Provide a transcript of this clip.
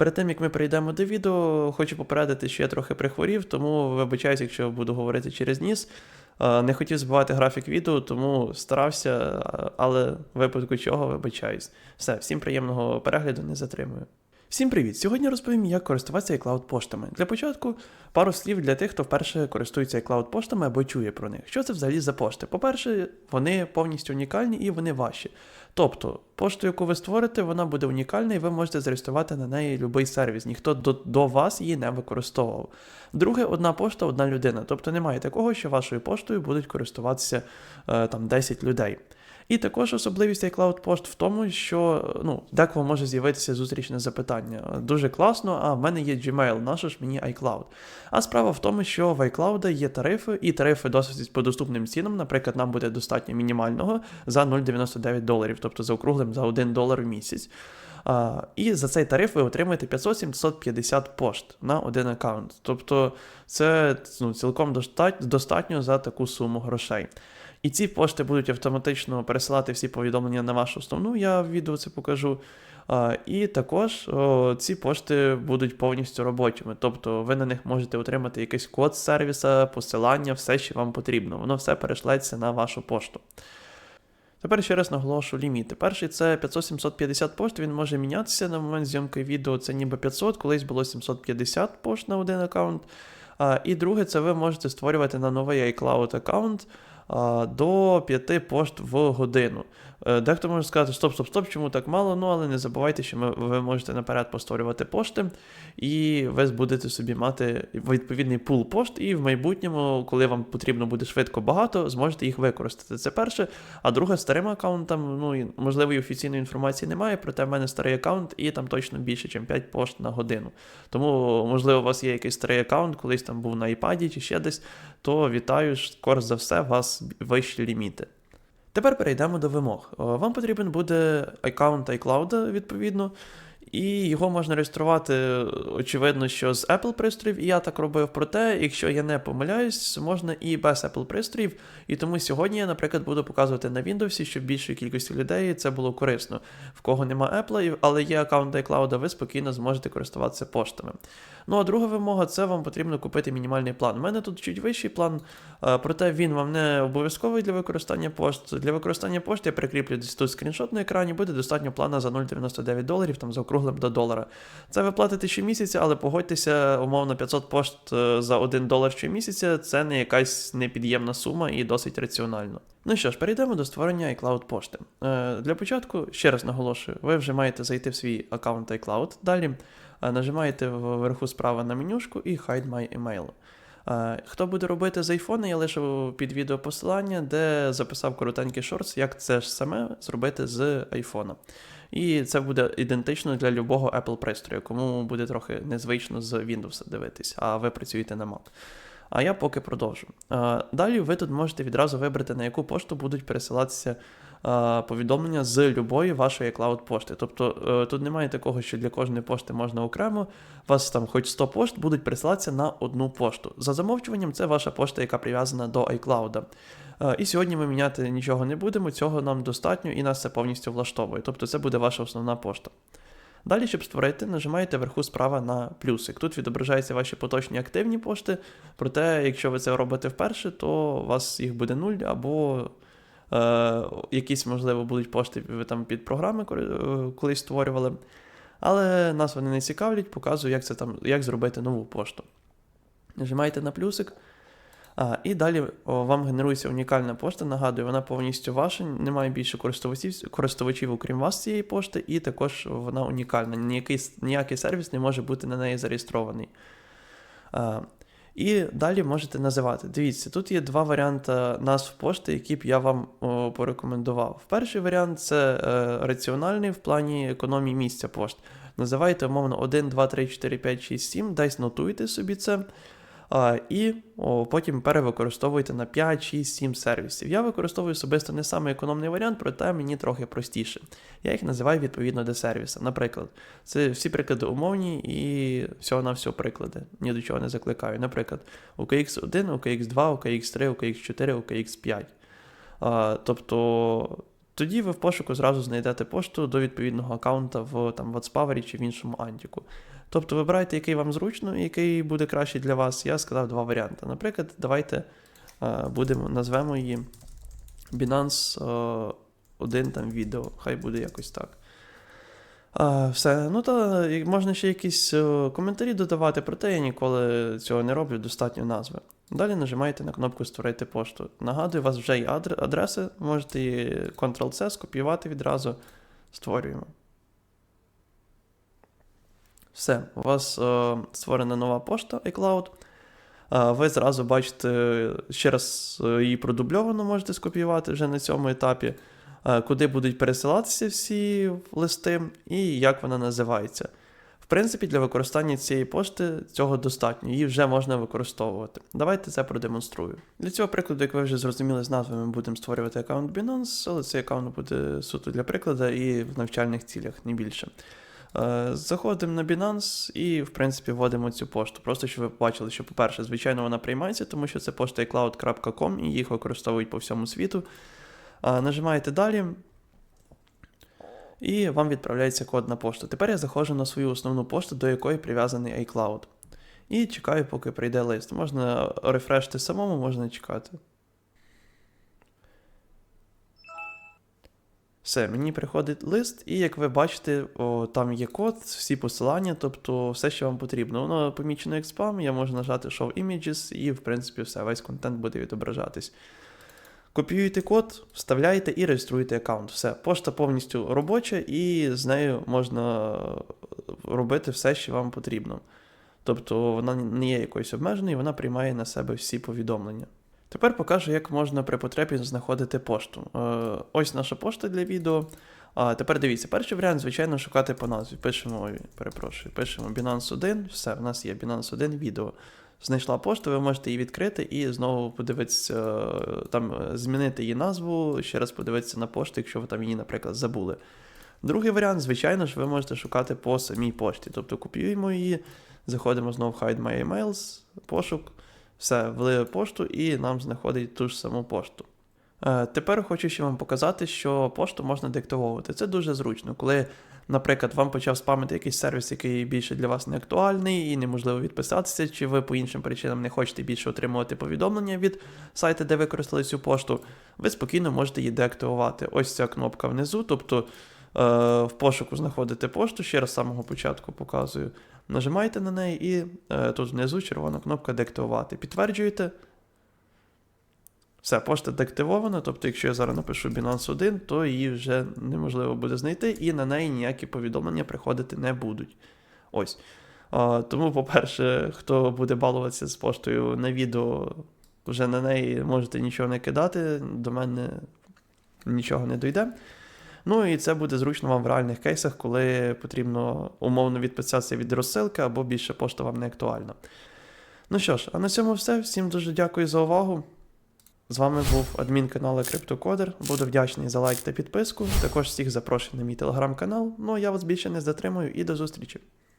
Перед тим як ми перейдемо до відео, хочу попередити, що я трохи прихворів, тому вибачаюсь, якщо буду говорити через ніс. Е, Не хотів збивати графік відео, тому старався, е, але в випадку чого вибачаюсь. Все, всім приємного перегляду, не затримую. Всім привіт! Сьогодні розповім, як користуватися iCloud поштами. Для початку пару слів для тих, хто вперше користується iCloud поштами або чує про них. Що це взагалі за пошти? По-перше, вони повністю унікальні і вони ваші. Тобто, пошту, яку ви створите, вона буде унікальна, і ви можете зареєструвати на неї будь-який сервіс. Ніхто до, до вас її не використовував. Друге, одна пошта, одна людина. Тобто немає такого, що вашою поштою будуть користуватися е, там 10 людей. І також особливість iCloud Post в тому, що ну, декого може з'явитися зустрічне запитання. Дуже класно, а в мене є Gmail, нащо ж мені iCloud? А справа в тому, що в iCloud є тарифи, і тарифи досить по доступним цінам. Наприклад, нам буде достатньо мінімального за 0,99 доларів, тобто за округлим за 1 долар в місяць. А, І за цей тариф ви отримаєте 500-750 пошт на один аккаунт. Тобто це ну, цілком достатньо за таку суму грошей. І ці пошти будуть автоматично пересилати всі повідомлення на вашу основну, я в відео це покажу. І також ці пошти будуть повністю робочими. Тобто ви на них можете отримати якийсь код сервіса, посилання, все, що вам потрібно. Воно все перешлеться на вашу пошту. Тепер ще раз наголошу ліміти. Перший це 500-750 пошт, він може мінятися на момент зйомки відео. Це ніби 500, колись було 750 пошт на один аккаунт. І друге, це ви можете створювати на новий iCloud аккаунт до 5 пошт в годину. Е, дехто може сказати, стоп, стоп, стоп, чому так мало? Ну, але не забувайте, що ми, ви можете наперед постворювати пошти, і ви будете собі мати відповідний пул пошт, і в майбутньому, коли вам потрібно буде швидко багато, зможете їх використати. Це перше. А друге, старим аккаунтом, ну можливо, і офіційної інформації немає, проте в мене старий аккаунт, і там точно більше, ніж 5 пошт на годину. Тому, можливо, у вас є якийсь старий аккаунт, колись там був на iPad чи ще десь, то вітаю, скоро за все, у вас вищі ліміти. Тепер перейдемо до вимог. Вам потрібен буде аккаунт iCloud, відповідно, і його можна реєструвати, очевидно, що з Apple пристроїв, і я так робив. Проте, якщо я не помиляюсь, можна і без Apple пристроїв. І тому сьогодні я, наприклад, буду показувати на Windows, щоб більшої кількості людей це було корисно. В кого нема Apple, але є аккаунт iCloud, ви спокійно зможете користуватися поштами. Ну а друга вимога це вам потрібно купити мінімальний план. У мене тут чуть вищий план, проте він вам не обов'язковий для використання пошт. Для використання пошт я прикріплю тут скріншот на екрані, буде достатньо плана за 0,99 доларів, там за округлим до долара. Це ви платите щомісяця, але погодьтеся, умовно, 500 пошт е, за 1 долар щомісяця це не якась непід'ємна сума і досить раціонально. Ну що ж, перейдемо до створення iCloud пошти. Е, Для початку, ще раз наголошую, ви вже маєте зайти в свій аккаунт iCloud. Далі е, нажимаєте вверху справа на менюшку і Hide My Email. Е, Хто буде робити з iPhone, я лишу під відео посилання, де записав коротенький шорт, як це ж саме зробити з iPhone. І це буде ідентично для любого Apple пристрою, кому буде трохи незвично з Windows дивитись, а ви працюєте на Mac. А я поки продовжу. Далі ви тут можете відразу вибрати, на яку пошту будуть пересилатися повідомлення з любої вашої cloud пошти. Тобто е, тут немає такого, що для кожної пошти можна окремо. Вас там хоч 100 пошт будуть пересилатися на одну пошту. За замовчуванням, це ваша пошта, яка прив'язана до iCloud. І сьогодні ми міняти нічого не будемо, цього нам достатньо і нас це повністю влаштовує. Тобто це буде ваша основна пошта. Далі, щоб створити, нажимаєте вверху справа на плюсик. Тут відображаються ваші поточні активні пошти, проте, якщо ви це робите вперше, то у вас їх буде нуль, або е, якісь, можливо, будуть пошти там під програми е, колись створювали. Але нас вони не цікавлять, показую, як це там, як зробити нову пошту. Нажимаєте на плюсик. А, І далі вам генерується унікальна пошта. Нагадую, вона повністю ваша, немає більше користувачів, користувачів, окрім вас цієї пошти, і також вона унікальна. Ніякий ніякий сервіс не може бути на неї зареєстрований. А, І далі можете називати. Дивіться, тут є два варіанти назв пошти, які б я вам о, порекомендував. Перший варіант це е, раціональний в плані економії місця пошт. Називайте, умовно, 1, 2, 3, 4, 5, 6, 7, десь нотуйте собі це. І потім перевикористовуєте на 5, 6, 7 сервісів. Я використовую особисто не самий економний варіант, проте мені трохи простіше. Я їх називаю відповідно до сервіса. Наприклад, це всі приклади умовні і всього на всього приклади. Ні до чого не закликаю. Наприклад, UKX1, UKX2, UKX3, UKX4, UKX5. Тобто Тоді ви в пошуку зразу знайдете пошту до відповідного аккаунта в там, WhatsApp чи в іншому антіку. Тобто вибирайте, який вам зручно і який буде кращий для вас. Я сказав два варіанти. Наприклад, давайте е, будемо, назвемо її Binance е, один там відео, хай буде якось так. А, все. Ну та можна ще якісь е, коментарі додавати, проте я ніколи цього не роблю, достатньо назви. Далі нажимаєте на кнопку Створити пошту. Нагадую, у вас вже є адреси, можете Ctrl-C скопіювати відразу. Створюємо. Все, у вас е, створена нова пошта iCloud. Е, ви зразу бачите, ще раз е, її продубльовану можете скопіювати вже на цьому етапі, е, куди будуть пересилатися всі листи і як вона називається. В принципі, для використання цієї пошти цього достатньо, її вже можна використовувати. Давайте це продемонструю. Для цього прикладу, як ви вже зрозуміли з назви, ми будемо створювати аккаунт Binance, але цей аккаунт буде суто для прикладу і в навчальних цілях, не більше. Е, Заходимо на Binance і, в принципі, вводимо цю пошту. Просто щоб ви побачили, що, по-перше, звичайно, вона приймається, тому що це пошта iCloud.com і їх використовують по всьому світу. Нажимаєте далі. І вам відправляється код на пошту. Тепер я заходжу на свою основну пошту, до якої прив'язаний iCloud. І чекаю, поки прийде лист. Можна рефрешити самому, можна чекати. Все, мені приходить лист, і як ви бачите, о, там є код, всі посилання, тобто все, що вам потрібно. Воно помічено як спам, я можу нажати Show Images, і, в принципі, все, весь контент буде відображатись. Копіюєте код, вставляєте і реєструєте аккаунт. Все, пошта повністю робоча, і з нею можна робити все, що вам потрібно. Тобто вона не є якоюсь обмеженою, вона приймає на себе всі повідомлення. Тепер покажу, як можна при потребі знаходити пошту. Е, ось наша пошта для відео. А тепер дивіться, перший варіант, звичайно, шукати по назві. Пишемо, перепрошую, пишемо Binance 1, все, в нас є Binance 1 відео. Знайшла пошту, ви можете її відкрити і знову подивитися, е, там е, змінити її назву, ще раз подивитися на пошту, якщо ви там її, наприклад, забули. Другий варіант, звичайно ж, ви можете шукати по самій пошті. Тобто копіюємо її, заходимо знову в Hide My Emails, пошук, все, ввели пошту і нам знаходить ту ж саму пошту. Е, Тепер хочу ще вам показати, що пошту можна диктовувати. Це дуже зручно, коли, наприклад, вам почав спамити якийсь сервіс, який більше для вас не актуальний і неможливо відписатися, чи ви по іншим причинам не хочете більше отримувати повідомлення від сайту, де використали цю пошту, ви спокійно можете її деактивувати. Ось ця кнопка внизу, тобто в пошуку знаходите пошту, ще раз з самого початку показую. Нажимаєте на неї і е, тут внизу червона кнопка деактивувати. Підтверджуєте. Все, пошта деактивована, тобто, якщо я зараз напишу Binance 1, то її вже неможливо буде знайти, і на неї ніякі повідомлення приходити не будуть. Ось. А, тому, по-перше, хто буде балуватися з поштою на відео, вже на неї можете нічого не кидати, до мене нічого не дойде. Ну і це буде зручно вам в реальних кейсах, коли потрібно умовно відписатися від розсилки або більше пошта вам не актуальна. Ну що ж, а на цьому все. Всім дуже дякую за увагу. З вами був адмін каналу Криптокодер. Буду вдячний за лайк та підписку. Також всіх запрошую на мій телеграм-канал. Ну а я вас більше не затримую і до зустрічі.